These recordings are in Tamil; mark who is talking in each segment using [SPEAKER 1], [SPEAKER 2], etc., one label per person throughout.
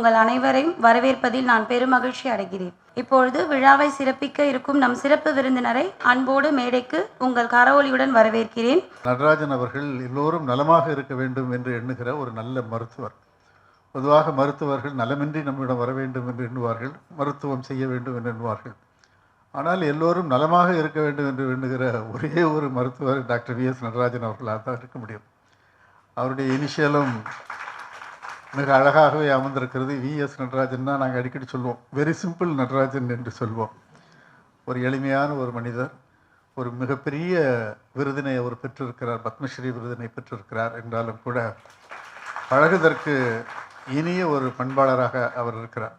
[SPEAKER 1] உங்கள் அனைவரையும் வரவேற்பதில் நான் பெருமகிழ்ச்சி அடைகிறேன். இப்பொழுது விழாவை சிறப்பிக்க இருக்கும் நம் சிறப்பு விருந்தினரை அன்போடு மேடைக்கு உங்கள் கரவொலியுடன் வரவேற்கிறேன்.
[SPEAKER 2] நடராஜன் அவர்கள் எல்லோரும் நலமாக இருக்க வேண்டும் என்று எண்ணுகிற ஒரு நல்ல மருத்துவர். பொதுவாக மருத்துவர்கள் நலமின்றி நம்மிடம் வர வேண்டும் என்று எண்ணுவார்கள் மருத்துவம் செய்ய வேண்டும் என்று எண்ணுவார்கள். ஆனால் எல்லோரும் நலமாக இருக்க வேண்டும் என்று எண்ணுகிற ஒரே ஒரு மருத்துவர் டாக்டர் வி எஸ் நடராஜன் அவர்களாக தான் இருக்க முடியும். அவருடைய இனிஷியலும் மிக அழகாகவே அமர்ந்திருக்கிறது. விஎஸ் நடராஜன் தான் நாங்கள் அடிக்கடி சொல்லுவோம் வெரி சிம்பிள் நடராஜன் என்று சொல்வோம். ஒரு எளிமையான ஒரு மனிதர் ஒரு மிகப்பெரிய விருதினை அவர் பெற்றிருக்கிறார் பத்மஸ்ரீ விருதினை பெற்றிருக்கிறார் என்றாலும் கூட பழகுதற்கு இனிய ஒரு பண்பாளராக அவர் இருக்கிறார்.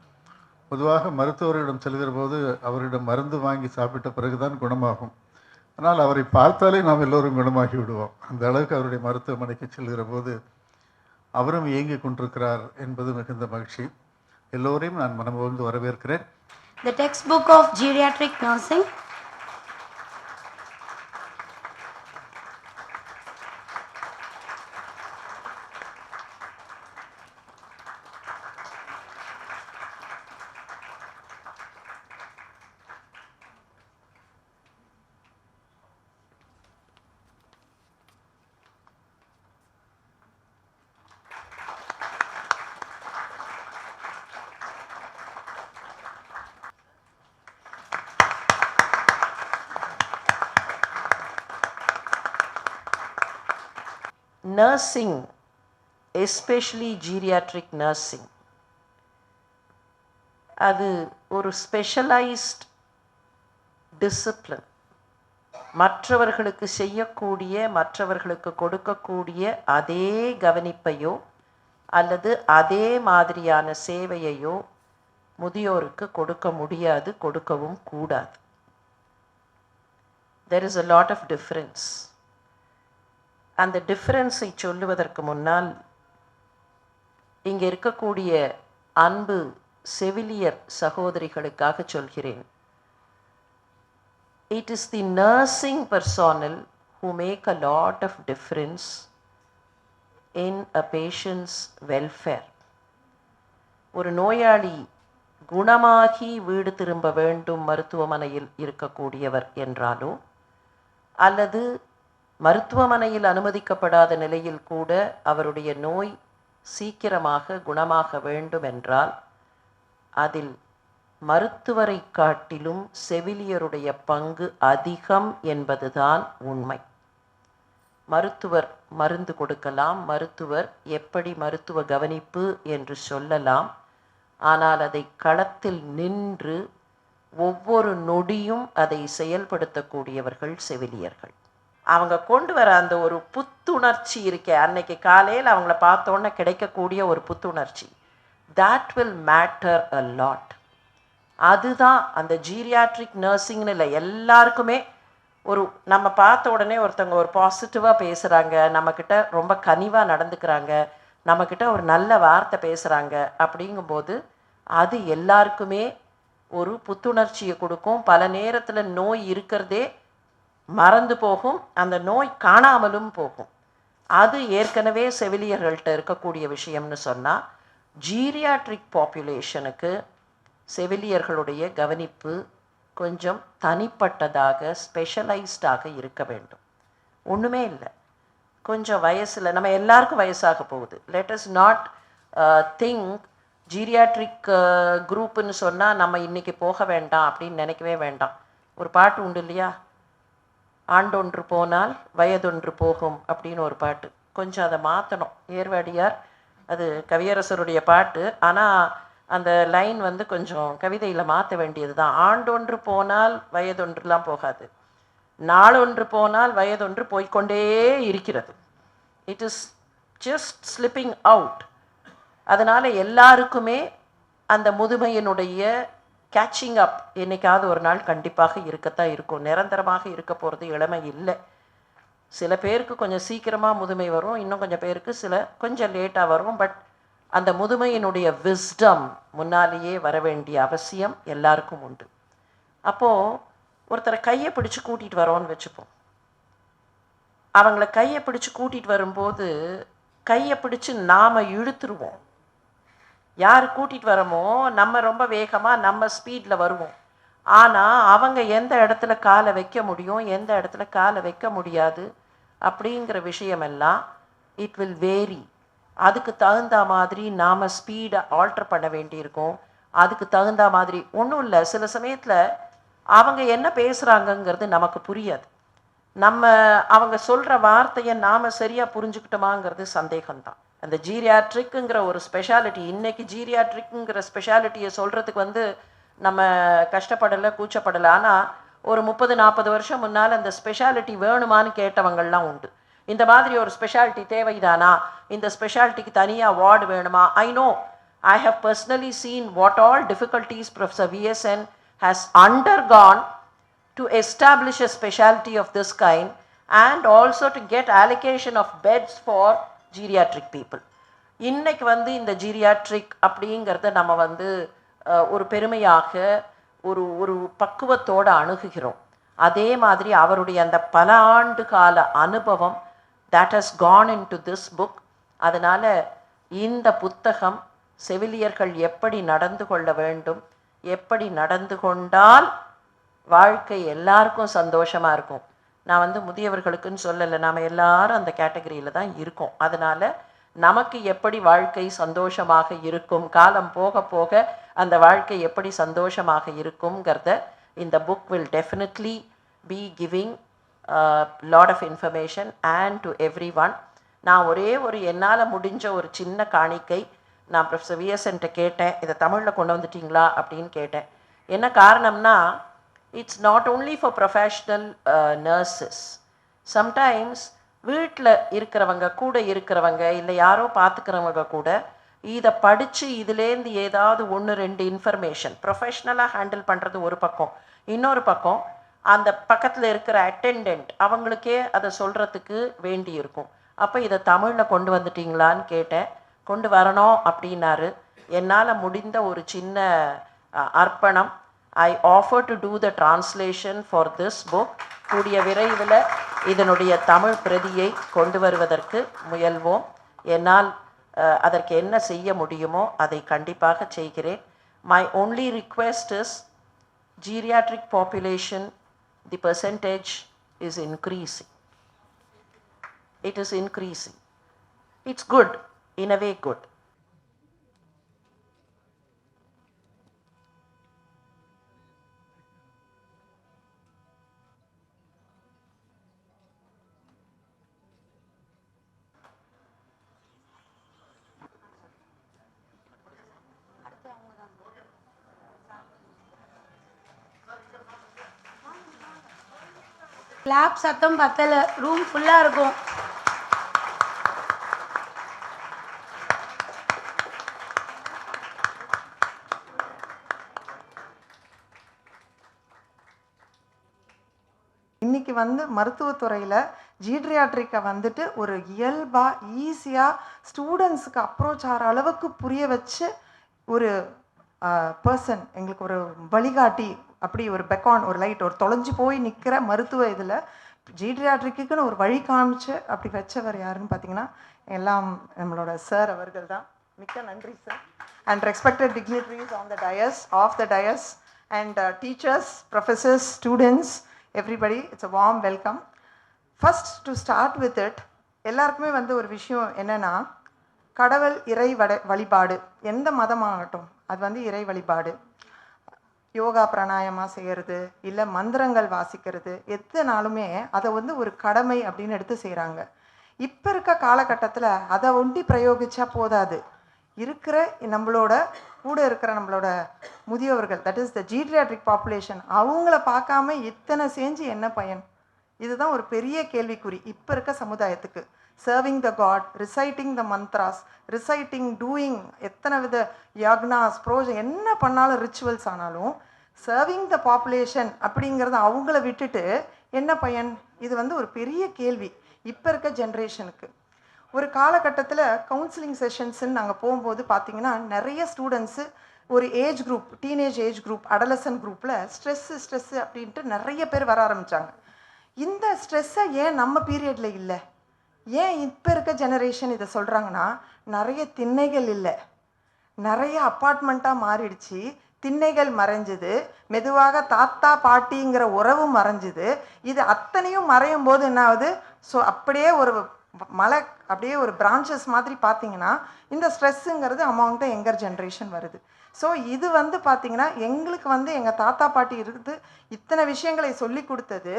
[SPEAKER 2] பொதுவாக மருத்துவரிடம் செல்கிற போது அவரிடம் மருந்து வாங்கி சாப்பிட்ட பிறகுதான் குணமாகும். ஆனால் அவரை பார்த்தாலே நாம் எல்லோரும் குணமாகி விடுவோம். அந்த அளவுக்கு அவருடைய மருத்துவமனைக்கு செல்கிற போது அவரும் இயங்கிக் கொண்டிருக்கிறார் என்பது மிகுந்த மகிழ்ச்சி. எல்லோரையும் நான் மனமுகந்து வரவேற்கிறேன்.
[SPEAKER 1] The textbook of geriatric nursing
[SPEAKER 3] nursing, especially geriatric nursing, அது ஒரு ஸ்பெஷலைஸ்ட் டிசிப்ளின் மற்றவர்களுக்கு செய்யக்கூடிய மற்றவர்களுக்கு கொடுக்கக்கூடிய அதே கவனிப்பையோ அல்லது அதே மாதிரியான சேவையையோ முதியோருக்கு கொடுக்க முடியாது கொடுக்கவும் கூடாது. There is a lot of difference அந்த டிஃப்ரென்ஸை சொல்லுவதற்கு முன்னால் இங்கே இருக்கக்கூடிய அன்பு செவிலியர் சகோதரிகளுக்காக சொல்கிறேன். It is the nursing personnel who make a lot of difference in a patients welfare ஒரு நோயாளி குணமாகி வீடு திரும்ப வேண்டும் மருத்துவமனையில் இருக்கக்கூடியவர் என்றாலோ அல்லது மருத்துவமனையில் அனுமதிக்கப்படாத நிலையில் கூட அவருடைய நோய் சீக்கிரமாக குணமாக வேண்டும் என்றால் அதில் மருத்துவரை காட்டிலும் செவிலியருடைய பங்கு அதிகம் என்பதுதான் உண்மை. மருத்துவர் மருந்து கொடுக்கலாம் மருத்துவர் எப்படி மருத்துவ கவனிப்பு என்று சொல்லலாம். ஆனால் அதை களத்தில் நின்று ஒவ்வொரு நொடியும் அதை செயல்படுத்தக்கூடியவர்கள் செவிலியர்கள். அவங்க கொண்டு வர அந்த ஒரு புத்துணர்ச்சி இருக்கே. அன்னைக்கு காலையில் அவங்கள பார்த்தோன்னே கிடைக்கக்கூடிய ஒரு புத்துணர்ச்சி. That will matter a lot அதுதான் அந்த ஜீரியாட்ரிக் நர்சிங்னு இல்லை எல்லாருக்குமே ஒரு நம்ம பார்த்த உடனே ஒருத்தவங்க ஒரு பாசிட்டிவாக பேசுகிறாங்க நம்மக்கிட்ட ரொம்ப கனிவாக நடந்துக்கிறாங்க நம்மக்கிட்ட ஒரு நல்ல வார்த்தை பேசுகிறாங்க அப்படிங்கும்போது அது எல்லாருக்குமே ஒரு புத்துணர்ச்சியை கொடுக்கும். பல நேரத்தில் நோய் இருக்கிறதே மறந்து போகும் அந்த நோய் காணாமலும் போகும். அது ஏற்கனவே செவிலியர்கள்ட்ட இருக்கக்கூடிய விஷயம்னு சொன்னால் ஜீரியாட்ரிக் பாப்புலேஷனுக்கு செவிலியர்களுடைய கவனிப்பு கொஞ்சம் தனிப்பட்டதாக ஸ்பெஷலைஸ்டாக இருக்க வேண்டும். ஒன்றுமே இல்லை. கொஞ்சம் வயசில் நம்ம எல்லாருக்கும் வயசாக போகுது. Let us not think geriatric குரூப்புன்னு சொன்னால் நம்ம இன்றைக்கி போக வேண்டாம் அப்படின்னு நினைக்கவே வேண்டாம். ஒரு பாட்டு உண்டு இல்லையா? ஆண்டொன்று போனால் வயதொன்று போகும் அப்படின்னு ஒரு பாட்டு. கொஞ்சம் அதை மாற்றணும் ஏர்வாடியார் அது கவியரசருடைய பாட்டு. ஆனால் அந்த லைன் வந்து கொஞ்சம் கவிதையில் மாற்ற வேண்டியது தான் ஆண்டொன்று போனால் வயதொன்றுலாம் போகாது. நாளொன்று போனால் வயதொன்று போய்க்கொண்டே இருக்கிறது. It is just slipping out அதனால் எல்லாருக்குமே அந்த முதுமையினுடைய கேட்சிங் அப் என்னைக்காவது ஒரு நாள் கண்டிப்பாக இருக்கத்தான் இருக்கும். நிரந்தரமாக இருக்க போகிறது இளமை இல்லை. சில பேருக்கு கொஞ்சம் சீக்கிரமாக முதுமை வரும். இன்னும் கொஞ்சம் பேருக்கு சில கொஞ்சம் லேட்டாக வரும். பட் அந்த முதுமையினுடைய விஸ்டம் முன்னாலேயே வர வேண்டிய அவசியம் எல்லாருக்கும் உண்டு. அப்போது ஒருத்தரை கையை பிடிச்சு கூட்டிகிட்டு வரோன்னு வச்சுப்போம். அவங்கள கையை பிடிச்சி கூட்டிகிட்டு வரும்போது கையை பிடிச்சு நாம் இழுத்துருவோம். யார் கூட்டிகிட்டு வரமோ நம்ம ரொம்ப வேகமாக நம்ம ஸ்பீடில் வருவோம். ஆனால் அவங்க எந்த இடத்துல காலை வைக்க முடியும் எந்த இடத்துல காலை வைக்க முடியாது அப்படிங்கிற விஷயமெல்லாம் இட் வில் வேரி அதுக்கு தகுந்த மாதிரி நாம் ஸ்பீடை ஆல்டர் பண்ண வேண்டியிருக்கும். அதுக்கு தகுந்த மாதிரி ஒன்றும் இல்லை சில சமயத்தில் அவங்க என்ன பேசுகிறாங்கங்கிறது நமக்கு புரியாது. நம்ம அவங்க சொல்கிற வார்த்தையை நாம் சரியாக புரிஞ்சுக்கிட்டோமாங்கிறது சந்தேகம்தான். அந்த ஜீரியாட்ரிக்குங்கிற ஒரு ஸ்பெஷாலிட்டி இன்னைக்கு ஜீரியாட்ரிக்குங்கிற ஸ்பெஷாலிட்டியை சொல்கிறதுக்கு வந்து நம்ம கஷ்டப்படலை கூச்சப்படலை. ஆனால் ஒரு முப்பது நாற்பது வருஷம் முன்னால் அந்த ஸ்பெஷாலிட்டி வேணுமான்னு கேட்டவங்கள்லாம் உண்டு. இந்த மாதிரி ஒரு ஸ்பெஷாலிட்டி தேவைதானா? இந்த ஸ்பெஷாலிட்டிக்கு தனியாக வார்டு வேணுமா? I know I have personally seen what all difficulties professor VSN has undergone to establish a speciality of this kind and also to get allocation of beds for geriatric people இன்றைக்கு வந்து இந்த ஜீரியாட்ரிக் அப்படிங்கிறத நம்ம வந்து ஒரு பெருமையாக ஒரு ஒரு பக்குவத்தோடு அணுகுகிறோம். அதே மாதிரி அவருடைய அந்த பல ஆண்டு கால அனுபவம் that has gone into this book அதனால் இந்த புத்தகம் செவிலியர்கள் எப்படி நடந்து கொள்ள வேண்டும் எப்படி நடந்து கொண்டால் வாழ்க்கை எல்லாருக்கும் சந்தோஷமாக இருக்கும். நான் வந்து முதியவர்களுக்குன்னு சொல்லலை. நாம் எல்லாரும் அந்த கேட்டகரியில் தான் இருக்கோம். அதனால் நமக்கு எப்படி வாழ்க்கை சந்தோஷமாக இருக்கும்? காலம் போக போக அந்த வாழ்க்கை எப்படி சந்தோஷமாக இருக்குங்கிறத இந்த book will definitely be giving lot of information and to everyone நான் ஒரே ஒரு என்னால் முடிஞ்ச ஒரு சின்ன காணிக்கை நான் ப்ரொஃபஸர் விஎஸ்என்ட்ட கேட்டேன். இதை தமிழில் கொண்டு வந்துட்டிங்களா அப்படின்னு கேட்டேன். என்ன காரணம்னா it's not only for professional nurses sometimes வீட்டில் இருக்கிறவங்க கூட இருக்கிறவங்க இல்லை யாரோ பார்த்துக்கிறவங்க கூட இதை படித்து இதுலேருந்து ஏதாவது ஒன்று ரெண்டு இன்ஃபர்மேஷன் ப்ரொஃபஷ்னலாக ஹேண்டில் பண்ணுறது ஒரு பக்கம். இன்னொரு பக்கம் அந்த பக்கத்தில் இருக்கிற அட்டெண்டன்ட் அவங்களுக்கே அதை சொல்கிறதுக்கு வேண்டி இருக்கும். அப்போ இதை தமிழில் கொண்டு வந்துட்டிங்களான்னு கேட்டேன். கொண்டு வரணும் அப்படின்னாரு. என்னால் முடிந்த ஒரு சின்ன அர்ப்பணம் I offer to do the translation for this book கூடிய விரைவில் இதனுடைய தமிழ் பிரதியை கொண்டு வருவதற்கு முயல்வோம். என்னால் அதற்கு என்ன செய்ய முடியுமோ அதை கண்டிப்பாக செய்கிறேன். My only request is geriatric population the percentage is increasing It is increasing. It's good, in a way good.
[SPEAKER 1] Clap சத்தம் பத்தல. ரூம் ஃபுல்லா இருக்கும்.
[SPEAKER 4] இன்னைக்கு வந்து மருத்துவத்துறையில் ஜீட்ரியாட்ரிக்கை வந்துட்டு ஒரு இயல்பாக ஈஸியாக ஸ்டூடெண்ட்ஸுக்கு அப்ரோச் ஆகிற அளவுக்கு புரிய வச்சு ஒரு பர்சன் எங்களுக்கு ஒரு வழிகாட்டி அப்படி ஒரு பெக்கான் ஒரு லைட் ஒரு தொலைஞ்சு போய் நிற்கிற மருத்துவ இதில் ஜீட்ரியாட்ரிக்குன்னு ஒரு வழி காமிச்சு அப்படி வச்சவர் யாருன்னு பார்த்தீங்கன்னா எல்லாம் நம்மளோட சார் அவர்கள் தான். மிக்க நன்றி sir and respected dignitaries on the dais of the dais and teachers professors students everybody it's a warm welcome first to start with it எல்லாருக்குமே வந்து ஒரு விஷயம் என்னென்னா கடவுள் இறை வட வழிபாடு. எந்த மதமாகட்டும் அது வந்து இறை வழிபாடு. யோகா பிராணாயமா செய்கிறது இல்லை மந்திரங்கள் வாசிக்கிறது எத்தனாலுமே அதை வந்து ஒரு கடமை அப்படின்னு எடுத்து செய்கிறாங்க இப்போ இருக்க காலகட்டத்தில் அதை ஒண்டி பிரயோகிச்சா போதாது. இருக்கிற நம்மளோட கூட இருக்கிற நம்மளோட முதியவர்கள் that is the geriatric population அவங்கள பார்க்காம இத்தனை செஞ்சு என்ன பயன்? இதுதான் ஒரு பெரிய கேள்விக்குறி இப்போ இருக்க சமுதாயத்துக்கு. Serving the god reciting the mantras reciting doing எத்தனை வித யக்னாஸ் ப்ரோஜ என்ன பண்ணாலும் ரிச்சுவல்ஸ் ஆனாலும் சர்விங் த பாப்புலேஷன் அப்படிங்கிறத அவங்கள விட்டுட்டு என்ன பயன்? இது வந்து ஒரு பெரிய கேள்வி. இப்போ இருக்க ஜென்ரேஷனுக்கு ஒரு காலகட்டத்தில் கவுன்சிலிங் செஷன்ஸ்ன்னு நாங்கள் போகும்போது பார்த்தீங்கன்னா நிறைய ஸ்டூடெண்ட்ஸு ஒரு age group teenage age group adolescent குரூப்பில் ஸ்ட்ரெஸ்ஸு ஸ்ட்ரெஸ்ஸு அப்படின்ட்டு நிறைய பேர் வர ஆரம்பித்தாங்க இந்த ஸ்ட்ரெஸ்ஸை ஏன் நம்ம பீரியடில் இல்லை? ஏன் இப்போ இருக்க ஜெனரேஷன் இதை சொல்கிறாங்கன்னா நிறைய திண்ணைகள் இல்லை. நிறைய அப்பார்ட்மெண்ட்டாக மாறிடுச்சு. திண்ணைகள் மறைஞ்சுது. மெதுவாக தாத்தா பாட்டிங்கிற உறவு மறைஞ்சுது. இது அத்தனையும் மறையும் போது என்ன ஆகுது ஸோ அப்படியே ஒரு மலை அப்படியே ஒரு பிரான்ச்சஸ் மாதிரி பார்த்தீங்கன்னா இந்த ஸ்ட்ரெஸ்ஸுங்கிறது அமௌண்ட் த எங்கர் ஜென்ரேஷன் வருது. ஸோ இது வந்து பார்த்தீங்கன்னா எங்களுக்கு வந்து எங்கள் தாத்தா பாட்டி இருக்குது இத்தனை விஷயங்களை சொல்லி கொடுத்தது.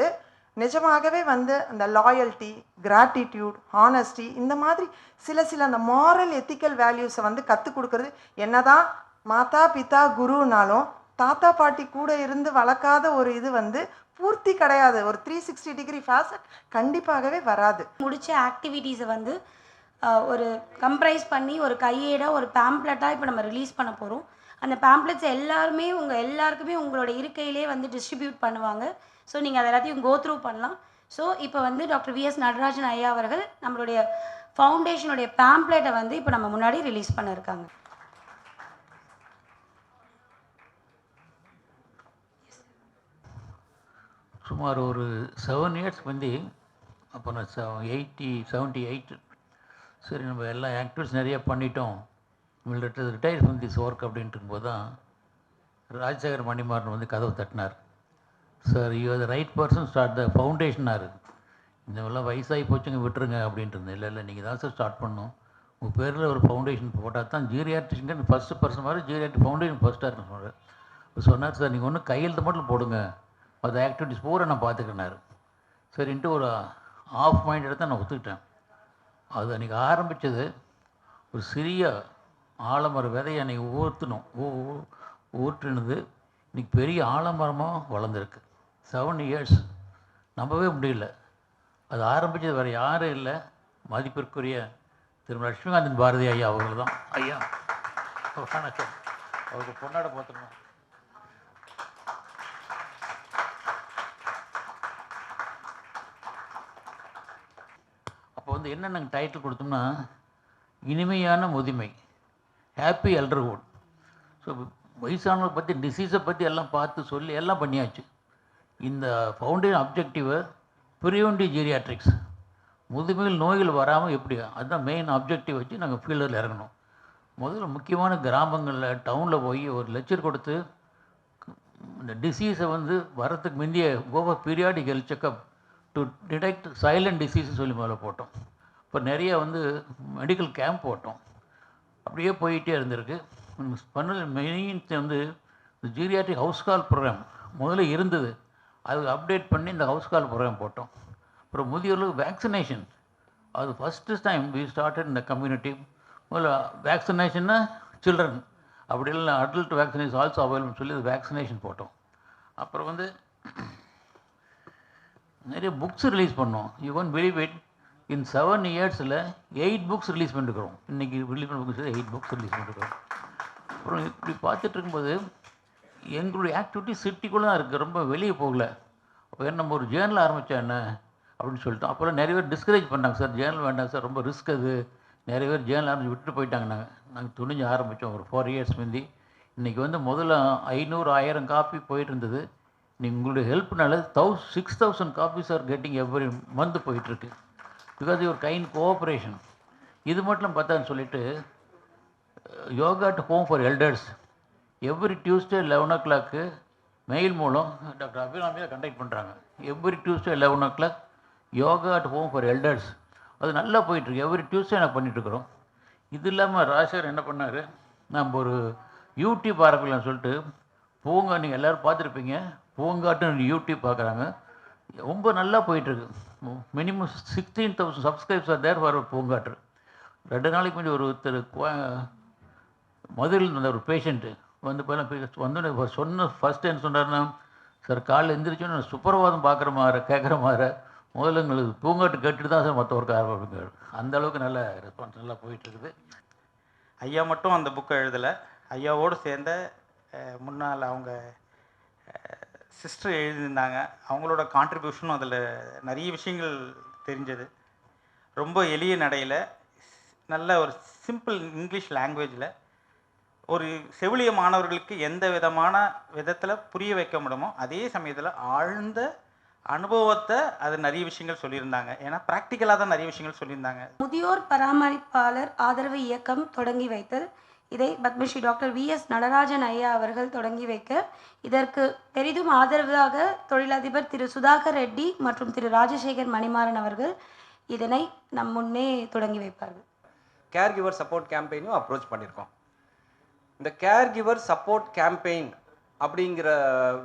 [SPEAKER 4] நிஜமாகவே வந்து அந்த லாயல்ட்டி கிராட்டிடியூட் ஹானஸ்டி இந்த மாதிரி சில சில அந்த மாரல் எத்திக்கல் வேல்யூஸை வந்து கற்றுக் கொடுக்குறது. என்னதான் மாதா பிதா குருனாலும் தாத்தா பாட்டி கூட இருந்து வளர்க்காத ஒரு இது வந்து பூர்த்தி கிடையாது. ஒரு த்ரீ சிக்ஸ்டி டிகிரி ஃபேசட் கண்டிப்பாகவே வராது.
[SPEAKER 1] முடிச்ச ஆக்டிவிட்டீஸை வந்து ஒரு கம்ப்ரைஸ் பண்ணி ஒரு கையேடாக ஒரு பேம்ப்ளெட்டாக இப்போ நம்ம ரிலீஸ் பண்ண போகிறோம் அந்த பேம்ப்ளெட்ஸ் எல்லாருமே உங்கள் எல்லாருக்குமே உங்களோட இருக்கையிலே வந்து டிஸ்ட்ரிபியூட் பண்ணுவாங்க. ஸோ நீங்கள் அதை எல்லாத்தையும் கோ த்ரூ பண்ணலாம். ஸோ இப்போ வந்து டாக்டர் விஎஸ் நடராஜன் ஐயா அவர்கள் நம்மளுடைய ஃபவுண்டேஷனுடைய பேம்ப்ளெட்டை வந்து இப்போ நம்ம முன்னாடி ரிலீஸ் பண்ணியிருக்காங்க
[SPEAKER 5] சுமார் ஒரு செவன் இயர்ஸ் வந்து அப்போ நான் எயிட்டி செவன்ட்டி எயிட் சரி நம்ம எல்லா ஆக்டிவிட்டிஸ் நிறைய பண்ணிட்டோம். Will retire from this work அப்படின்ட்டு இருக்கும்போது தான் ராஜசேகர் மணிமாறன் வந்து கதவு தட்டினார். Sir you the right person start the ஃபவுண்டேஷனாரு இந்த மாதிரிலாம் வயசாகி போச்சுங்க விட்டுருங்க அப்படின்ட்டு இருந்தேன். இல்லை இல்லை நீங்கள் தான் சார் ஸ்டார்ட் பண்ணணும். உங்கள் பேரில் ஒரு ஃபவுண்டேஷன் போட்டால் தான் ஜீரியாட்ரிஷன் ஃபஸ்ட்டு பர்சன் மாதிரி ஜீரியாட்ரி ஃபவுண்டேஷன் ஃபஸ்ட்டாக இருக்குன்னு சொன்னார் சொன்னார் சார் நீங்கள் ஒன்றும் கையெழுத்து மட்டும் போடுங்க. மற்ற ஆக்டிவிட்டிஸ் பூரா நான் பார்த்துக்கினாரு. சரின்ட்டு ஒரு ஆஃப் மைண்ட் எடுத்து நான் ஒத்துக்கிட்டேன். அது அன்றைக்கி ஆரம்பித்தது ஒரு சிறிய ஆலமர விதையை அன்றைக்கி ஊற்றணும் ஊ ஊற்றினது. இன்றைக்கி பெரிய ஆலமரமாக வளர்ந்துருக்கு. செவன் இயர்ஸ் நம்பவே முடியல. அது ஆரம்பித்தது வேறு யாரும் இல்லை. மதிப்பிற்குரிய திரு லட்சுமிகாந்தன் பாரதி ஐயா அவர்கள் தான் ஐயா. வணக்கம். அவருக்கு பொன்னாட பார்த்துக்கணும் வந்து என்ன நாங்கள் டைட்டில் கொடுத்தோம்னா இனிமையான முதுமை ஹாப்பி எல்டர்ஹுட் ஸோ வயசானவங்களை பற்றி டிசீஸை பற்றி எல்லாம் பார்த்து சொல்லி எல்லாம் பண்ணியாச்சு. இந்த ஃபவுண்டேஷன் அப்ஜெக்டிவை ப்ரிவென்டிவ் ஜீரியாட்ரிக்ஸ் முதுமையில் நோய்கள் வராமல் எப்படி அதுதான் மெயின் அப்ஜெக்டிவ் வச்சு நாங்கள் ஃபீல்டில் இறங்கணும். முதல்ல முக்கியமான கிராமங்களில் டவுனில் போய் ஒரு லெக்சர் கொடுத்து இந்த டிசீஸை வந்து வரத்துக்கு முந்தைய over periodical checkup to detect silent டிசீஸ்னு சொல்லி முதல்ல போட்டோம். இப்போ நிறைய வந்து மெடிக்கல் கேம்ப் போட்டோம். அப்படியே போயிட்டே இருந்திருக்கு. பண்ண மெயின் வந்து இந்த ஹவுஸ் கால் ப்ரோக்ராம் முதல்ல இருந்தது. அது அப்டேட் பண்ணி இந்த ஹவுஸ் கால் ப்ரோக்ராம் போட்டோம். அப்புறம் முதியோர்களுக்கு வேக்சினேஷன் அது ஃபஸ்ட்டு டைம் வி ஸ்டார்டட் இந்த கம்யூனிட்டி முதல்ல வேக்சினேஷன்னா சில்ட்ரன் அப்படி இல்லை அடல்ட் வேக்சினேஷன் ஆல்சோ அவைலபிள்னு சொல்லி வேக்சினேஷன் போட்டோம். அப்புறம் வந்து நிறைய புக்ஸ் ரிலீஸ் பண்ணோம். You won't believe it in seven இயர்ஸில் எயிட் புக்ஸ் ரிலீஸ் பண்ணிருக்கிறோம். இன்றைக்கி ரிலீஸ் பண்ண புக்ஸ் எயிட் புக்ஸ் ரிலீஸ் பண்ணிருக்கிறோம். அப்புறம் இப்படி பார்த்துட்டு இருக்கும்போது எங்களுடைய ஆக்டிவிட்டி சிட்டிக்குள்ளே தான் இருக்குது ரொம்ப வெளியே போகல. அப்போ என்ன நம்ம ஒரு ஜேர்னல் ஆரம்பித்தா என்ன அப்படின்னு சொல்லிட்டோம். அப்போல்லாம் நிறைய பேர் டிஸ்கரேஜ் பண்ணாங்க. சார் ஜேர்னல் வேண்டாம் சார். ரொம்ப ரிஸ்க் அது. நிறைய பேர் ஜேர்னல் ஆரம்பிச்சு விட்டுட்டு போயிட்டாங்க. நாங்கள் நாங்கள் துணிஞ்சு ஆரம்பித்தோம் ஒரு ஃபோர் இயர்ஸ் முந்தி. இன்றைக்கி வந்து முதல்ல ஐநூறு ஆயிரம் காப்பி போயிட்டு இருந்தது. உங்களுடைய ஹெல்ப்னால those six thousand copies are getting every month போயிட்டுருக்கு. பிகாஸ் யுவர் கைண்ட் கோஆப்ரேஷன் இது மட்டும் பார்த்தான்னு சொல்லிட்டு yoga to home for elders every Tuesday eleven o'clock mail மூலம் டாக்டர் அபிராமியை கண்டக்ட் பண்ணுறாங்க every Tuesday eleven o'clock yoga at home for elders அது நல்லா போயிட்டுருக்கு. எவ்ரி டியூஸ்டே நான் பண்ணிகிட்ருக்குறோம் இது இல்லாமல் ராஜர் என்ன பண்ணார்? நம்ம ஒரு யூடியூப் ஆரம்பிக்கலாம்னு சொல்லிட்டு போங்க நீங்கள் எல்லோரும் பார்த்துருப்பீங்க. பூங்காட்டுன்னு யூடியூப் பார்க்குறாங்க. ரொம்ப நல்லா போயிட்டுருக்கு. Minimum sixteen thousand subscribes are there for பூங்காட்டு ரெண்டு நாளைக்கு முன்னாடி ஒரு ஒருத்தர் கோ- மதுரையில் இருந்த ஒரு பேஷண்ட்டு வந்து பார்த்தா வந்தோடனே சொன்ன ஃபஸ்ட் என்ன சொன்னார்னா சார் காலைல எந்திரிச்சோன்னு நான் பார்க்குற மாதிரி கேட்குற மாதிரி முதல்ல எங்களுக்கு பூங்காட்டு கேட்டுட்டு தான் சார் மற்ற ஒர்க் ஆரம்பிங்க அந்த அளவுக்கு நல்ல ரெஸ்பான்ஸ் நல்லா போயிட்டுருக்குது.
[SPEAKER 6] ஐயா மட்டும் அந்த புக்கை எழுதலை. ஐயாவோடு சேர்ந்த முன்னால் அவங்க சிஸ்டர் எழுதியிருந்தாங்க. அவங்களோட கான்ட்ரிபியூஷனும் அதில் நிறைய விஷயங்கள் தெரிஞ்சது. ரொம்ப எளிய நடையில் நல்ல ஒரு சிம்பிள் இங்கிலீஷ் லாங்குவேஜில் ஒரு செவிலிய மாணவர்களுக்கு எந்த விதமான விதத்தில் புரிய வைக்க முடியுமோ அதே சமயத்தில் ஆழ்ந்த அனுபவத்தை அது நிறைய விஷயங்கள் சொல்லியிருந்தாங்க. ஏன்னா ப்ராக்டிக்கலாக தான் நிறைய விஷயங்கள் சொல்லியிருந்தாங்க.
[SPEAKER 1] முதியோர் பராமரிப்பாளர் ஆதரவு இயக்கம் தொடங்கி வைத்தல் இதை Padmashri doctor V S Natarajan ஐயா அவர்கள் தொடங்கி வைக்க இதற்கு பெரிதும் ஆதரவாக தொழிலதிபர் திரு சுதாகர் ரெட்டி மற்றும் திரு ராஜசேகர் மணிமாறன் அவர்கள் இதனை நம் முன்னே தொடங்கி வைப்பார்கள்.
[SPEAKER 7] கேர் கிவர் சப்போர்ட் கேம்பெயினும் அப்ரோச் பண்ணியிருக்கோம் இந்த கேர் கிவர் சப்போர்ட் கேம்பெயின் அப்படிங்கிற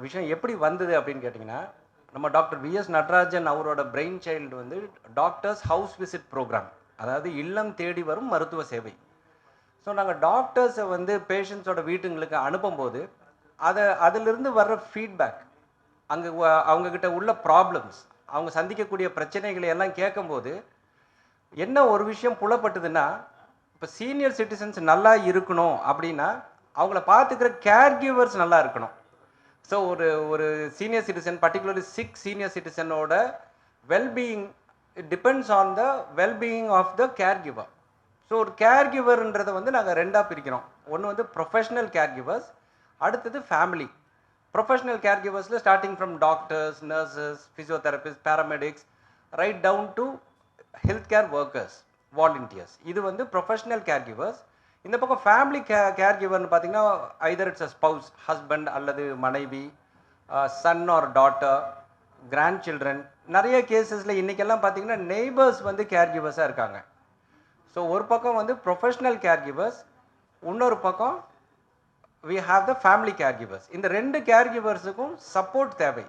[SPEAKER 7] விஷயம் எப்படி வந்தது அப்படின்னு கேட்டிங்கன்னா நம்ம டாக்டர் விஎஸ் நடராஜன் அவரோட பிரெயின் சைல்டு வந்து டாக்டர்ஸ் ஹவுஸ் விசிட் ப்ரோக்ராம் அதாவது இல்லம் தேடி வரும் மருத்துவ சேவை. ஸோ நாங்கள் டாக்டர்ஸை வந்து பேஷண்ட்ஸோட வீட்டுங்களுக்கு அனுப்பும்போது அதை அதிலிருந்து வர்ற ஃபீட்பேக் அங்கே அவங்கக்கிட்ட உள்ள ப்ராப்ளம்ஸ் அவங்க சந்திக்கக்கூடிய பிரச்சனைகளை எல்லாம் கேட்கும்போது என்ன ஒரு விஷயம் புலப்பட்டதுன்னா இப்போ சீனியர் சிட்டிசன்ஸ் நல்லா இருக்கணும் அப்படின்னா அவங்கள பார்த்துக்கிற கேர் கிவர்ஸ் நல்லா இருக்கணும். ஸோ ஒரு ஒரு senior citizen particularly sick senior சிட்டிசனோட wellbeing depends on the wellbeing of the caregiver so ஒரு கேர் கிவர்ன்றதை வந்து நாங்கள் ரெண்டாக பிரிக்கிறோம். ஒன்று வந்து ப்ரொஃபஷ்னல் கேர் கிவர்ஸ் அடுத்தது family professional care கிவர்ஸில் starting from doctors nurses physiotherapist paramedics right down to health care workers volunteers இது வந்து ப்ரொஃபஷ்னல் கேர் கிவர்ஸ் இந்த பக்கம் ஃபேமிலி கே கேர் கிவர்னு பார்த்தீங்கன்னா either it's a spouse husband அல்லது மனைவி son or daughter grand children நிறைய கேசஸில் இன்றைக்கெல்லாம் பார்த்தீங்கன்னா நெய்பர்ஸ் வந்து கேர் கிவர்ஸாக இருக்காங்க. ஸோ ஒரு பக்கம் வந்து ப்ரொஃபஷ்னல் கேர் கிவர்ஸ் இன்னொரு பக்கம் we have the family care givers இந்த ரெண்டு கேர் கிவர்ஸுக்கும் சப்போர்ட் தேவை.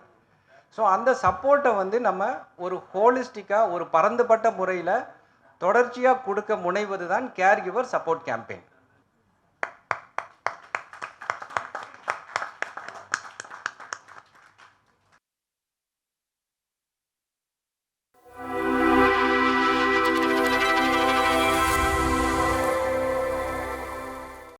[SPEAKER 7] ஸோ அந்த சப்போர்ட்டை வந்து நம்ம ஒரு ஹோலிஸ்டிக்காக ஒரு பரந்துபட்ட முறையில் தொடர்ச்சியாக கொடுக்க முனைவது தான் கேர் கிவர் சப்போர்ட் கேம்பெயின்